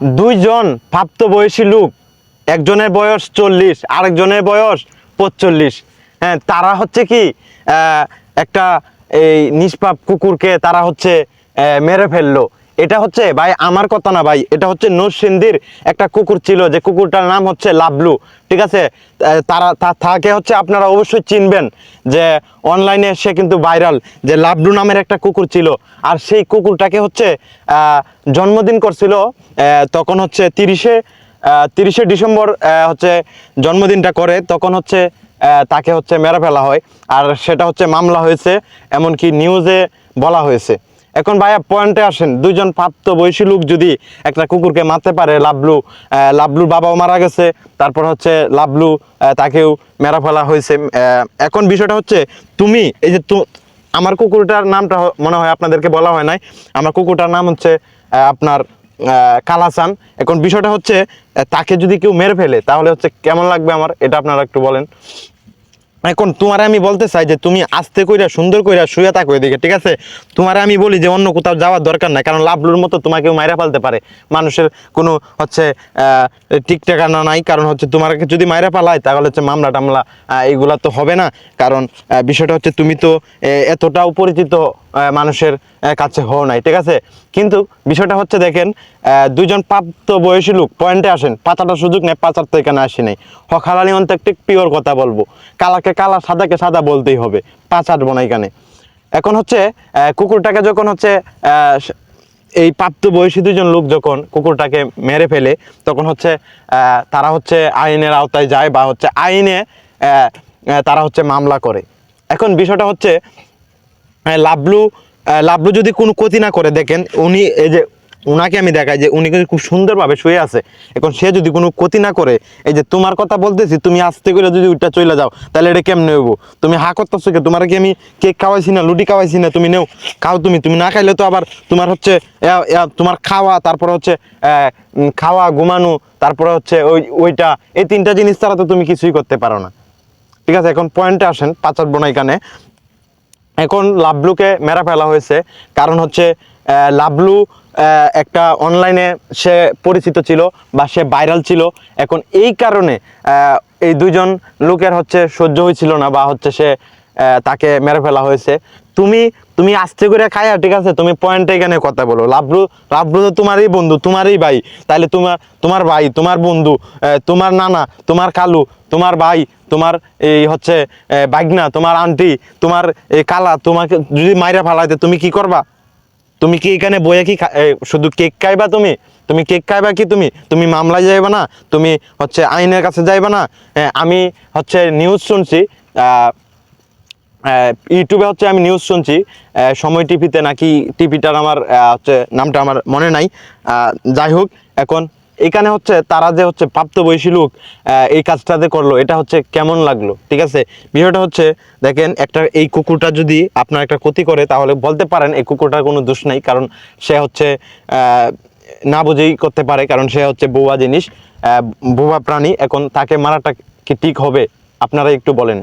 দুইজন প্রাপ্তবয়সী লোক, একজনের বয়স চল্লিশ, আরেকজনের বয়স পঁচল্লিশ। হ্যাঁ তারা হচ্ছে কি একটা এই নিষ্পাপ কুকুরকে তারা হচ্ছে মেরে ফেলল। এটা হচ্ছে, ভাই, আমার কথা না, ভাই, এটা হচ্ছে নরসিংদীর একটা কুকুর ছিল, যে কুকুরটার নাম হচ্ছে লাবলু, ঠিক আছে? তারা তাকে হচ্ছে আপনারা অবশ্যই চিনবেন যে অনলাইনে সে কিন্তু ভাইরাল, যে লাবলু নামের একটা কুকুর ছিল। আর সেই কুকুরটাকে হচ্ছে জন্মদিন করছিল তখন হচ্ছে তিরিশে তিরিশে ডিসেম্বর হচ্ছে জন্মদিনটা করে, তখন হচ্ছে তাকে হচ্ছে মেরে ফেলা হয়। আর সেটা হচ্ছে মামলা হয়েছে, এমনকি নিউজে বলা হয়েছে। এখন ভাইয়া পয়েন্টে আসেন। দুইজন প্রাপ্ত বয়সী লোক যদি একটা কুকুরকে মারতে পারে, লাবলু লাবলুর বাবাও মারা গেছে, তারপর হচ্ছে লাবলু তাকেও মেরা ফেলা হয়েছে। এখন বিষয়টা হচ্ছে, তুমি এই যে তু- আমার কুকুরটার নামটা মনে হয় আপনাদেরকে বলা হয় নাই। আমার কুকুরটার নাম হচ্ছে আপনার কালাসান। এখন বিষয়টা হচ্ছে তাকে যদি কেউ মেরে ফেলে, তাহলে হচ্ছে কেমন লাগবে আমার? এটা আপনারা একটু বলেন। এখন তোমারে আমি বলতে চাই যে তুমি আস্তে কইরা, সুন্দর কইরা শুয়ে থাকো এদিকে, ঠিক আছে? তোমারে আমি বলি যে অন্য কোথাও যাওয়ার দরকার নাই, কারণ লাভলুর মতো তোমাকেও মাইরা ফেলতে পারে। মানুষের কোনো হচ্ছে টিকটাকানা নাই, কারণ হচ্ছে তোমাকে যদি মাইরা পালায় তাহলে হচ্ছে মামলা টামলা এগুলা তো হবে না। কারণ বিষয়টা হচ্ছে তুমি তো এতটাও পরিচিত মানুষের কাছে হও নাই ঠিক আছে? কিন্তু বিষয়টা হচ্ছে দেখেন আহ, দুইজন প্রাপ্ত বয়সী লোক পয়েন্টে আসেন পাতাটা সুযোগ নেই পাচার তো এখানে আসি নাই। হকালালি অন্ত একটি পিওর কথা বলব। কালাকে কালা সাদাকে সাদা বলতেই হবে পাচারবো না এখানে এখন হচ্ছে কুকুরটাকে যখন হচ্ছে এই প্রাপ্ত বয়সী দুজন লোক যখন কুকুরটাকে মেরে ফেলে তখন হচ্ছে তারা হচ্ছে আইনের আওতায় যায় বা হচ্ছে আইনে তারা হচ্ছে মামলা করে। এখন বিষয়টা হচ্ছে হ্যাঁ, লাবলু যদি কোনো ক্ষতি না করে, দেখেন, উনি এই যে উনাকে আমি দেখাই যে উনি কিন্তু খুব সুন্দরভাবে শুয়ে আছে। এখন সে যদি কোনো ক্ষতি না করে, এই যে তোমার কথা বলতেছি, তুমি আস্তে করে যদি ওইটা চলে যাও, তাহলে এটা কেমনে হইব? তুমি হা করতেছো কে? তোমার কি আমি কেক খাওয়াইছি না লুটি খাওয়াইছি না? তুমি নেও, খাও তুমি। তুমি না খাইলে তো আবার তোমার হচ্ছে তোমার খাওয়া, তারপর হচ্ছে খাওয়া, ঘুমানো, তারপরে হচ্ছে ওই, ওইটা, এই তিনটা জিনিস ছাড়া তো তুমি কিছুই করতে পারো না। ঠিক আছে, এখন পয়েন্টে আসেন, পাচার বোনাইকানে এখন লাভলুকে মেরা ফেলা হয়েছে। কারণ হচ্ছে লাভলু একটা অনলাইনে সে পরিচিত ছিল বা সে ভাইরাল ছিল। এখন এই কারণে এই দুজন লোকের হচ্ছে সহ্য হয়েছিল না বা হচ্ছে সে তাকে মেরে ফেলা হয়েছে। তুমি তুমি আস্তে করে খায়া ঠিক আছে? তুমি পয়েন্টে এখানে কথা বলো। লাভলু লাভলু তো তোমারই বন্ধু, তোমারই ভাই। তাহলে তোমার তোমার ভাই, তোমার বন্ধু তোমার নানা, তোমার কালু, তোমার ভাই, তোমার এই হচ্ছে বাগনা তোমার আন্টি, তোমার এই কালা, তোমাকে যদি মাইরা ফালাইতে তুমি কি করবা? তুমি কি এখানে বইয়ে কি শুধু কেক খাইবা তুমি? তুমি কেক খাইবা কি তুমি? তুমি মামলায় যাইবা না? তুমি হচ্ছে আইনের কাছে যাইবা না? আমি হচ্ছে নিউজ শুনছি ইউটিউবে হচ্ছে আমি নিউজ শুনছি সময় টিভিতে নাকি টিভিটার আমার হচ্ছে নামটা আমার মনে নাই। যাই হোক, এখন এখানে হচ্ছে তারা যে হচ্ছে প্রাপ্তবয়সী লোক এই কাজটাতে করল, এটা হচ্ছে কেমন লাগল? ঠিক আছে? বিষয়টা হচ্ছে, দেখেন, একটা এই কুকুরটা যদি আপনার একটা ক্ষতি করে, তাহলে বলতে পারেন এই কুকুরটার কোনো দোষ নাই, কারণ সে হচ্ছে না বুঝেই করতে পারে, কারণ সে হচ্ছে বোবা জিনিস বোবা প্রাণী, এখন তাকে মারাটা কি ঠিক হবে? আপনারা একটু বলেন।